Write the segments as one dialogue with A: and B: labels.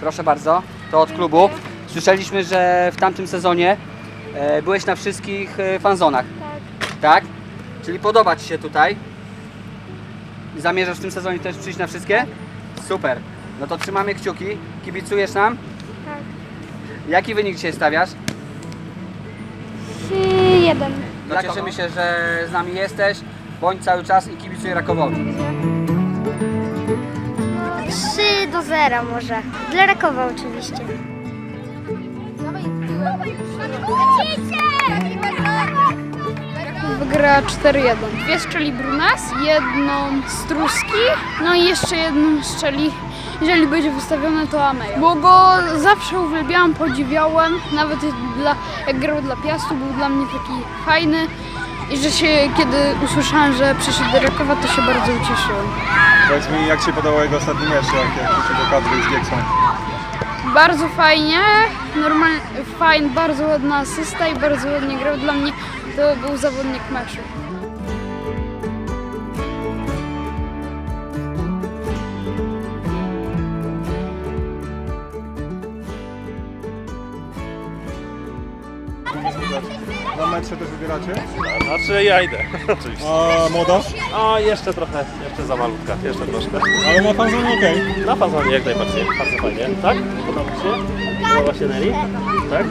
A: Proszę bardzo, to od klubu. Słyszeliśmy, że w tamtym sezonie e, byłeś na wszystkich e, fanzonach. Tak. Tak? Czyli podoba Ci się tutaj? Zamierzasz w tym sezonie też przyjść na wszystkie? Super. No to trzymamy kciuki. Kibicujesz nam?
B: Tak.
A: Jaki wynik dzisiaj stawiasz?
B: 3-1.
A: No cieszymy się, że z nami jesteś. Bądź cały czas i kibicuj Rakowowi.
B: 3 do 0 może. Dla Rakowa oczywiście.
C: Wygra 4-1. Dwie strzeli Brunas, jedną z Truski, no i jeszcze jedną strzeli, jeżeli będzie wystawione to Ameja. Bo go zawsze uwielbiałam, podziwiałem, nawet dla, jak grał dla Piastu, był dla mnie taki fajny. I że się, kiedy usłyszałam, że przyszedł do Rakowa, to się bardzo ucieszyłem.
D: Powiedz mi, jak Ci się podobał jego ostatni mecz, jak, wrócił do kadry z Gieksą?
C: Bardzo fajnie, normalnie, fajnie, bardzo ładna asysta i bardzo ładnie grał. Dla mnie to był zawodnik meczu.
D: Mecze też wybieracie?
E: Znaczy ja idę, oczywiście.
D: A młoda?
E: A jeszcze trochę, jeszcze za malutka, jeszcze troszkę.
D: Ale na fanzonie okej.
E: Na fazonie jak najbardziej, bardzo fajnie. Tak? Podoba Ci się? Podoba się Nelly? Tak?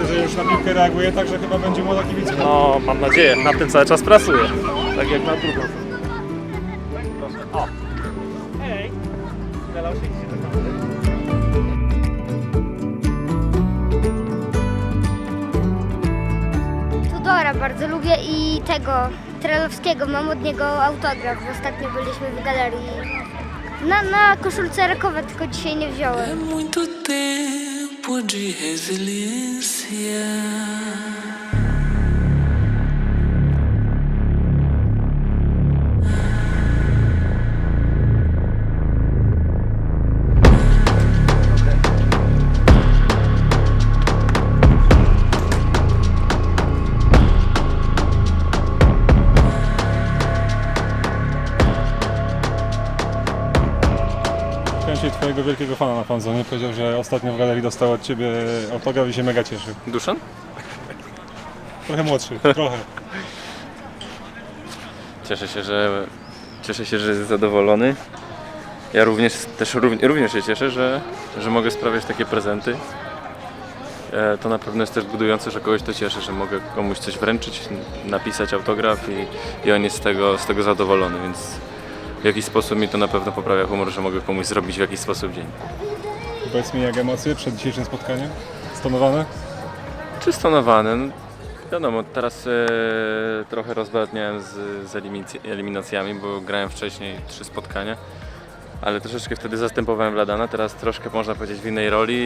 D: Widzę, że już na piłkę reaguje, także chyba będzie młoda kibica.
E: No, mam nadzieję, na tym cały czas pracuję. Tak jak na drugą. Proszę. O! Hej! Nelał się
B: bardzo lubię i tego Trelowskiego. Mam od niego autograf. Ostatnio byliśmy w galerii. Na, na koszulce Rakowa, tylko dzisiaj nie wziąłem.
F: Muito tempo de resiliência.
D: Twojego wielkiego fana na fanzonie. Powiedział, że ostatnio w galerii dostał od Ciebie autograf i się mega cieszy.
E: Duszan?
D: Trochę młodszy, trochę.
G: Cieszę się, że cieszę się, że jest zadowolony. Ja również też równ- również się cieszę, że, że mogę sprawiać takie prezenty. E, To na pewno jest też budujące, że kogoś to cieszy, że mogę komuś coś wręczyć, napisać autograf i, i on jest z tego, z tego zadowolony, więc w jakiś sposób mi to na pewno poprawia humor, że mogę komuś zrobić w jakiś sposób dzień.
D: Powiedz mi, jak emocje przed dzisiejszym spotkaniem? Stonowane?
G: Czy stonowane? No, wiadomo, teraz e, trochę rozbadniałem z, z eliminac- eliminacjami, bo grałem wcześniej trzy spotkania, ale troszeczkę wtedy zastępowałem Wladana, teraz troszkę można powiedzieć w innej roli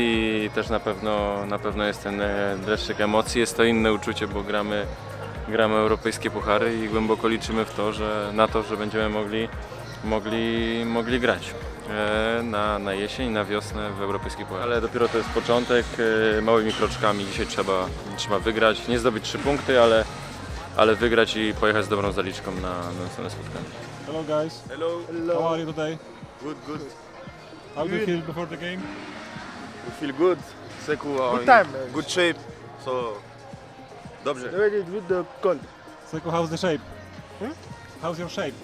G: i też na pewno, na pewno jest ten e, dreszczyk emocji, jest to inne uczucie, bo gramy, gramy europejskie puchary i głęboko liczymy w to, że, na to, że będziemy mogli, mogli, mogli grać e, na, na jesień, na wiosnę w europejskich pucharach. Ale dopiero to jest początek, e, małymi kroczkami dzisiaj trzeba, trzeba wygrać, nie zdobyć trzy punkty, ale, ale wygrać i pojechać z dobrą zaliczką na, na następne spotkanie.
D: Hello guys.
H: Hello.
D: How are you today?
H: Good, good.
D: How do you feel before the game?
H: We feel good. Seku
I: Good time,
H: good shape. So dobrze.
I: Ready with the cold.
D: Seku, how's the shape? How's your shape?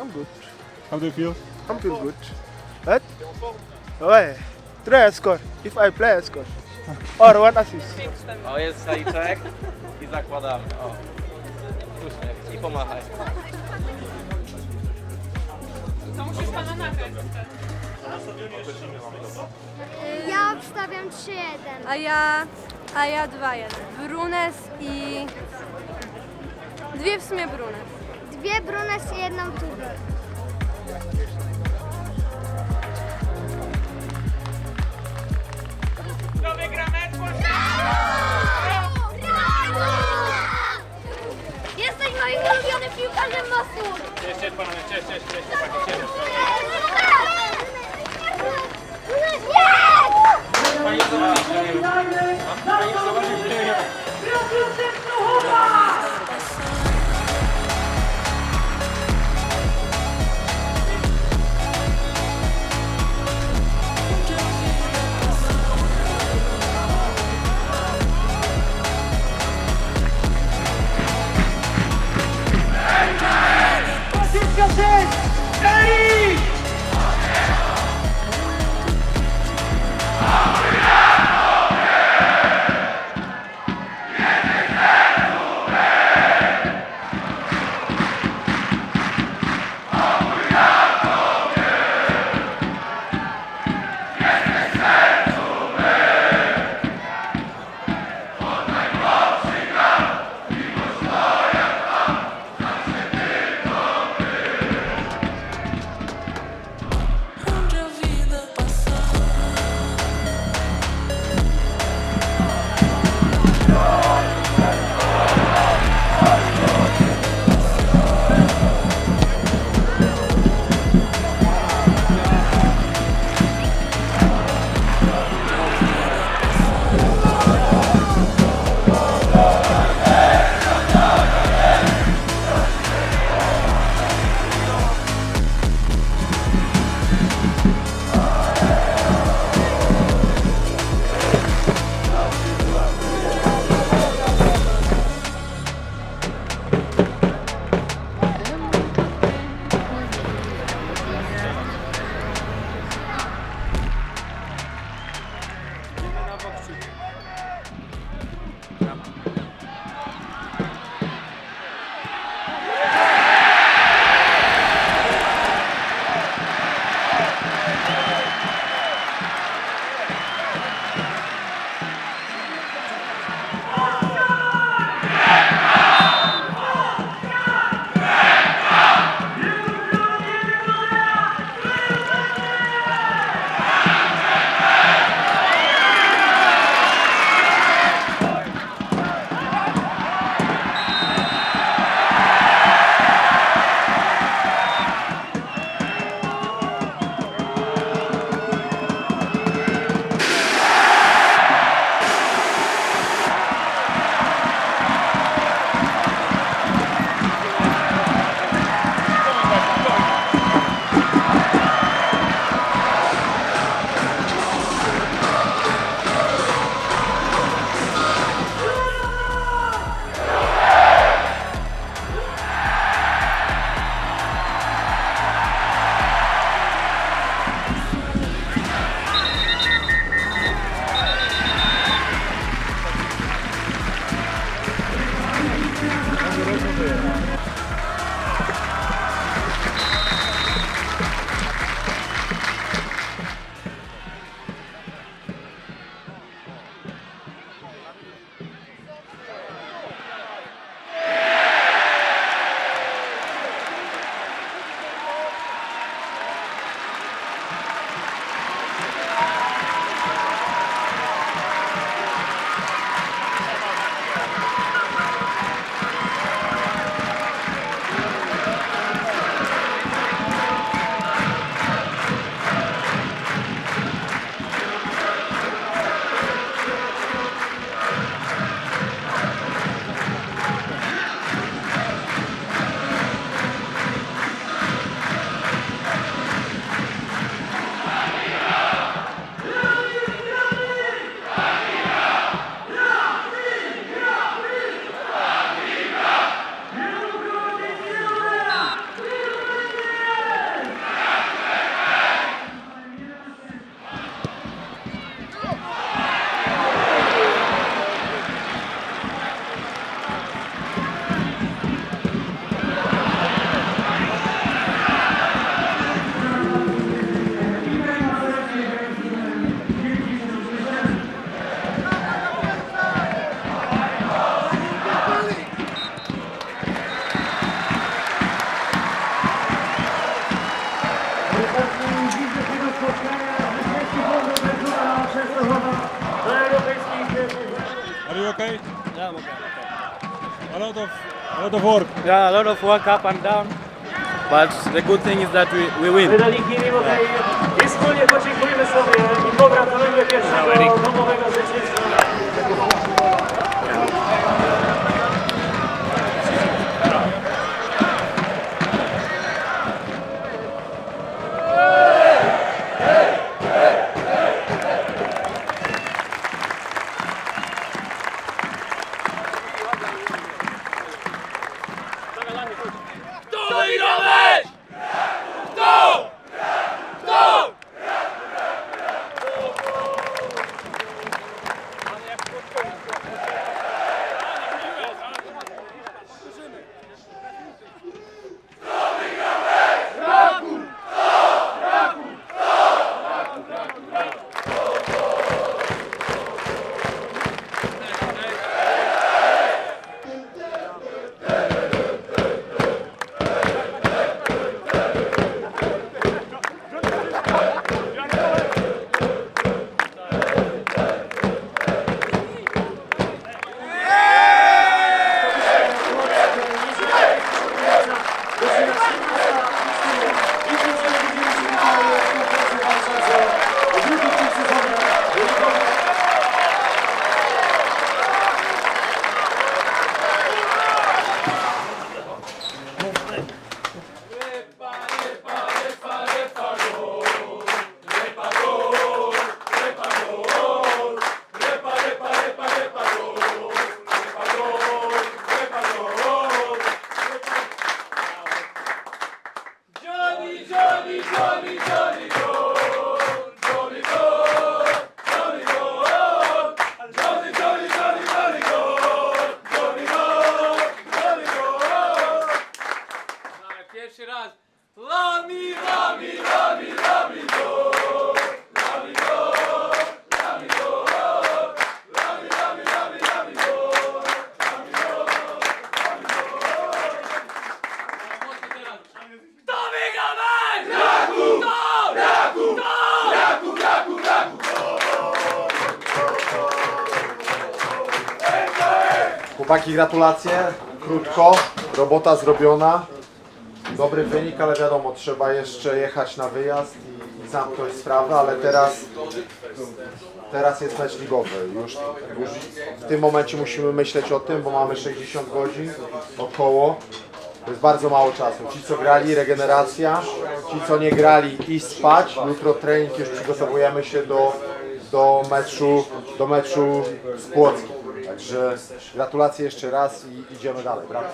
I: I'm good.
D: How do you feel?
I: I'm feel good. What? Ouais. Try a score. If I play, I score. Or one assist.
J: O, jest zaliczek i zakładamy. O. Uśmiech i pomachaj.
B: Ja obstawiam 3-1.
K: A ja, a ja 2-1. Brunes i... Dwie w sumie Brunes.
B: Dwie Brunes i jedną Tudor. Jesteś moim ulubionym piłkarzem Mosul!
E: Cześć, cześć panowie, cześć, cześć, cześć, chłopaki, cześć.
F: Série! A
D: lot of, a lot of work.
L: Yeah, a lot of work up and down. But the good thing is that we, we win.
E: Wydali Kiriłowej i wspólnie podziękujemy sobie i pogratulujemy pierwszego domowego zwycięstwa.
J: Pierwszy raz. Lami, lami, lami, lami, do. Lami, do.
M: Chłopaki, gratulacje. Krótko, robota zrobiona. Dobry wynik, ale wiadomo, trzeba jeszcze jechać na wyjazd i, i zamknąć sprawę, ale teraz, teraz jest mecz ligowy. Już, już w tym momencie musimy myśleć o tym, bo mamy 60 godzin około. To jest bardzo mało czasu. Ci, co grali, regeneracja. Ci, co nie grali, iść spać. Jutro trening, już przygotowujemy się do, do meczu, do meczu z Płockiem. Także gratulacje jeszcze raz i idziemy dalej. Brawo.